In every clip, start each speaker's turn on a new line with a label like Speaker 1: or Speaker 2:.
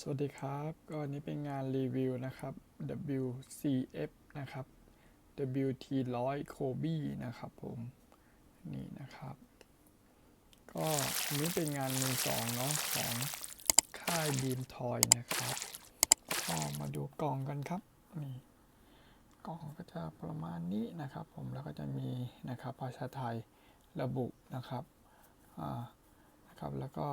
Speaker 1: สวัสดีครับก็นี้เป็นงานรีวิวนะครับ WCF นะครับ WT100 Kobe นะครับผมนี่นะครับ ก็อันนี้เป็นงานมือสองเนาะของค่ายบีมทอยนะครับก็มาดูกล่องกันครับนี่กล่องก็จะประมาณนี้นะครับ ผมแล้วก็จะมีนะครับภาษาไทยระบุนะครับอ่า นะครับ แล้วก็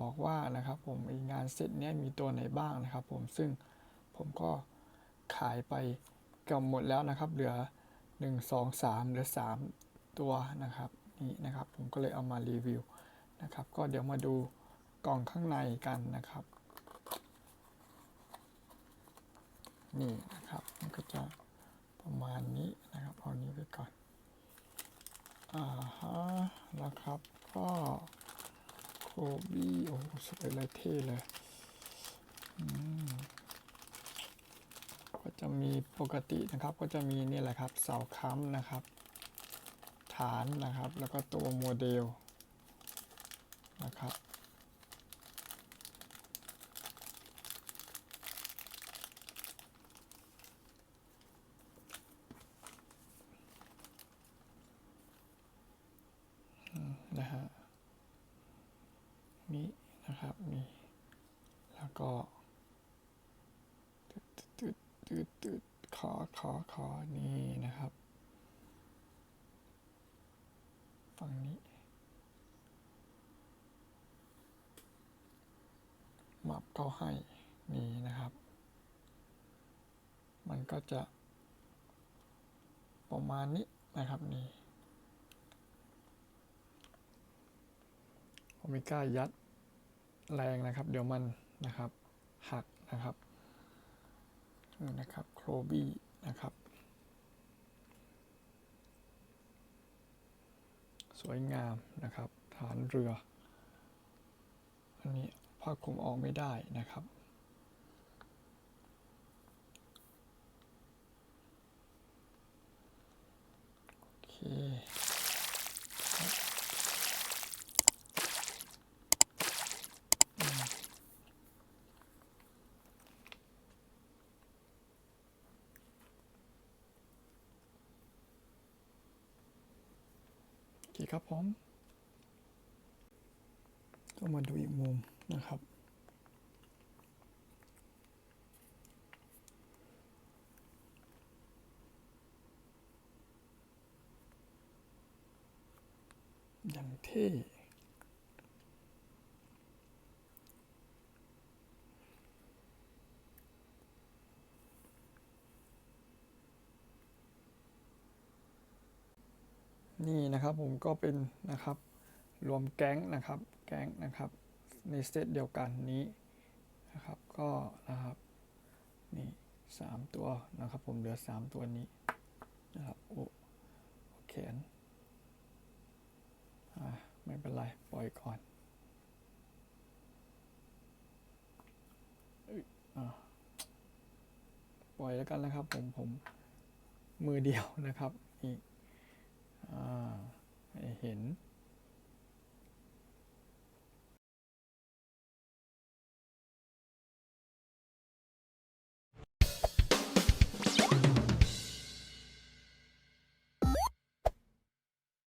Speaker 1: บอกว่านะครับผมงานเซตเนี้ยมีตัวไหนบ้างนะครับ ผมซึ่งผมก็ขายไปเกือบหมดแล้วนะครับ เหลือ 1 2 3 เหลือ 3 ตัวนะครับนี่นะครับ ผมก็เลยเอามารีวิวนะครับ ก็เดี๋ยวมาดูกล่องข้างในกันนะครับ นี่นะครับมันก็จะประมาณนี้นะครับเอานี้ไปก่อนอ่าฮะนะครับก็ บี้โอ้สวยเลยเท่เลยก็จะมีปกตินะครับ ก็จะมีนี่แหละครับเสาค้ำนะครับ ฐานนะครับ แล้วก็ตัวโมเดลนะครับนะฮะ นี้นะครับนี่แล้วก็ตืดตืดตืดตืดขอขอขอนี่นะครับฝั่งนี้มับเขาให้นี่นะครับ มันก็จะ ประมาณนี้นะครับนี่ผมไม่กล้ายัด แรงนะครับ เดี๋ยวมันนะครับหักนะครับนะครับโครบี้นะครับ สวยงามนะครับ ฐานเรือ อันนี้ผ้าคลุมออกไม่ได้นะครับ โอเค โอเครับผมก็มาดูอีกมุมนะครับ อย่างที่ นี่นะครับผมก็เป็นนะครับรวมแก๊งนะครับแก๊งนะครับในสเซตเดียวกันนี้นะครับก็นะครับนี่สามตัวนะครับผมเหลือสามตัวนี้นะครับโอ้แขนอ่าไม่เป็นไร ปล่อยก่อนเออปล่อยแล้วกันนะครับผมผมมือเดียวนะครับนี่ เห็น